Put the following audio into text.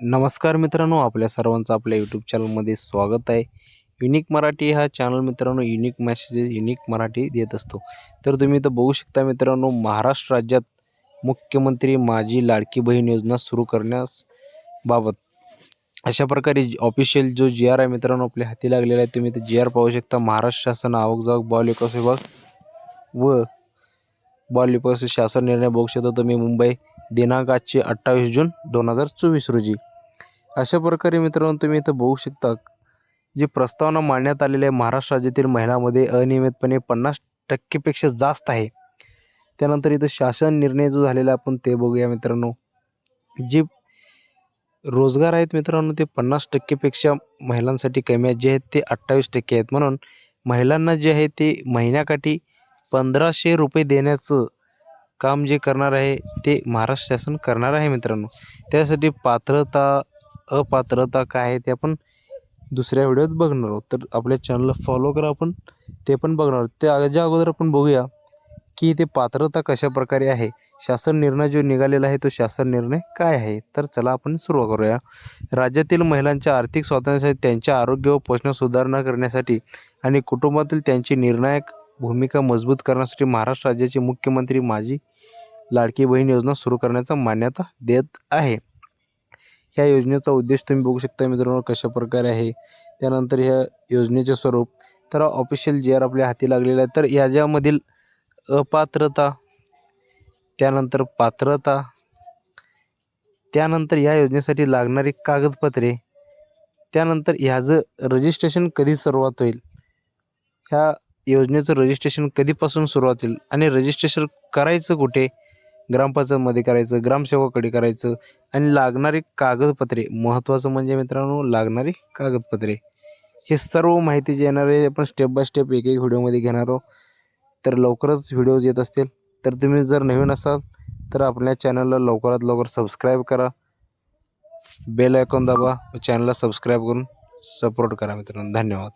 नमस्कार मित्रांनो आपल्या सर्वांचं आपल्या यूट्यूब चॅनलमध्ये स्वागत आहे. युनिक मराठी हा चॅनल मित्रांनो युनिक मॅसेजेस युनिक मराठी देत असतो. तर तुम्ही इथं बघू शकता मित्रांनो महाराष्ट्र राज्यात मुख्यमंत्री माझी लाडकी बहीण योजना सुरू करण्यास बाबत. अशा प्रकारे ऑफिशियल जो जी आर आहे मित्रांनो आपल्या हाती लागलेला आहे. तुम्ही तर जी आर पाहू शकता. महाराष्ट्र शासन आवक जावक बाल विकास विभाग व बाल विकास शासन निर्णय बघू शकता तुम्ही. मुंबई दिनांक आजचे अठ्ठावीस जून दोन हजार चोवीस रोजी. अशा प्रकारे मित्रांनो तुम्ही इथं बघू शकता जी प्रस्तावना मांडण्यात आलेली आहे महाराष्ट्र राज्यातील महिलांमध्ये अनियमितपणे पन्नास टक्केपेक्षा जास्त आहे. त्यानंतर इथं शासन निर्णय जो झालेला आपण ते बघूया मित्रांनो. जे रोजगार आहेत मित्रांनो ते पन्नास टक्केपेक्षा महिलांसाठी कमी आहेत. जे आहेत ते अठ्ठावीस टक्के आहेत. म्हणून महिलांना जे आहे ते महिन्याकाठी पंधराशे रुपये देण्याचं काम जे करणार आहे ते महाराष्ट्र शासन करणार आहे मित्रांनो. त्यासाठी पात्रता अपात्रता काय आहे ते आपण दुसऱ्या व्हिडिओत बघणार आहोत. तर आपल्या चॅनलला फॉलो करा आपण ते पण बघणार आहोत. त्याच्या अगोदर आपण बघूया की ते पात्रता कशा प्रकारे आहे शासन निर्णय जो निघालेला आहे तो शासन निर्णय काय आहे? तर चला आपण सुरुवात करूया. राज्यातील महिलांच्या आर्थिक स्वातंत्र्यासाठी त्यांच्या आरोग्य व पोषण सुधारणा करण्यासाठी आणि कुटुंबातील त्यांची निर्णायक भूमिका मजबूत करण्यासाठी महाराष्ट्र राज्याचे मुख्यमंत्री माझी लाडकी बहीण योजना सुरू करण्याचा मान्यता देत आहे. ह्या योजनेचा उद्देश तुम्ही बघू शकता मित्रांनो कशा प्रकारे आहे. त्यानंतर ह्या योजनेचे स्वरूप. तर ऑफिशियल जे आर आपल्या हाती लागलेलं आहे तर याच्यामधील अपात्रता त्यानंतर पात्रता त्यानंतर या योजनेसाठी लागणारी कागदपत्रे त्यानंतर ह्याचं रजिस्ट्रेशन कधी सुरुवात होईल ह्या योजनेचं रजिस्ट्रेशन कधीपासून सुरुवात होईल आणि रजिस्ट्रेशन करायचं कुठे ग्रामपंचायतमध्ये करायचं ग्रामसेवकाकडे करायचं आणि लागणारी कागदपत्रे. महत्त्वाचं म्हणजे मित्रांनो लागणारी कागदपत्रे. हे सर्व माहिती जे येणार आहे आपण स्टेप बाय स्टेप एक एक व्हिडिओमध्ये घेणार आहोत. तर लवकरच व्हिडिओज येत असतील तर तुम्ही जर नवीन असाल तर आपल्या चॅनलला लवकरात लवकर सबस्क्राईब करा. बेल आयकॉन दाबा चॅनलला सबस्क्राईब करून सपोर्ट करा मित्रांनो. धन्यवाद.